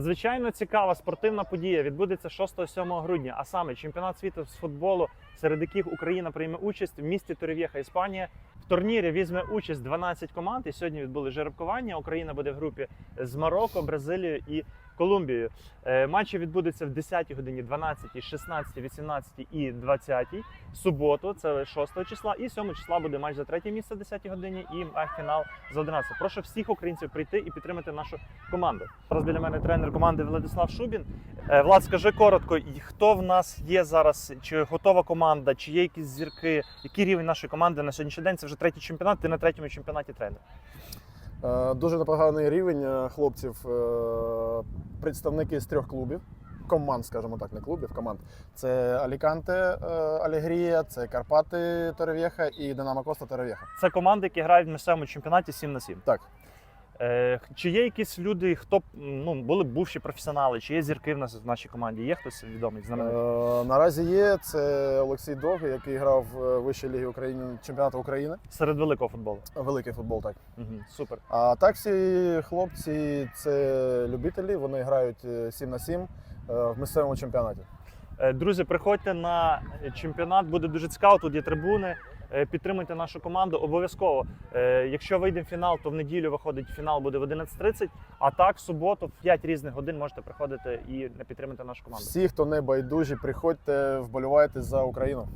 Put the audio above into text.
Звичайно, цікава спортивна подія відбудеться 6-7 грудня, а саме чемпіонат світу з футболу, серед яких Україна прийме участь в місті Торів'єха, Іспанія. Турнірі візьме участь 12 команд. І сьогодні відбули жеребкування. Україна буде в групі з Марокко, Бразилією і Колумбією. Е, Матчі відбудуться в 10 годині, 12, 16, 18 і 20 суботу. Це 6 числа, і 7 числа буде матч за третє місце в 10 годині і фінал за 11. Прошу всіх українців прийти і підтримати нашу команду. Зараз біля мене тренер команди Владислав Шубін. Е, Влад, скажи коротко, хто в нас є зараз? Чи готова команда, чи є якісь зірки? Який рівень нашої команди на сьогоднішній день? Це вже третій чемпіонат. Ти на третьому чемпіонаті тренер. Е, Дуже непоганий рівень е, хлопців, представники з трьох клубів. Команд, скажімо так, не клубів, команд. Це Аліканте Алегрія, це Карпати Торев'єха і Динамо Коста Торев'єха. Це команди, які грають в місцевому чемпіонаті 7 на 7. Так. Е, чи є якісь люди, хто ну були б бувші професіонали, чи є зірки в нас в нашій команді? Є хтось відомий знаменитий? Е, Наразі є це Олексій Довгий, який грав в Вищій лігі України чемпіонату України. Серед великого футболу. Великий футбол, так. Угу, супер. А так всі хлопці це любителі, вони грають е, 7 на 7 е, в місцевому чемпіонаті. Е, Друзі, приходьте на чемпіонат, буде дуже цікаво. Тут є трибуни. Е, Підтримуйте нашу команду обов'язково. Е, Якщо вийде фінал, то в неділю виходить фінал буде в 11.30, А так, в суботу, в 5 різних годин можете приходити і підтримати нашу команду. Всі, хто не байдужі, приходьте, вболівайте за Україну.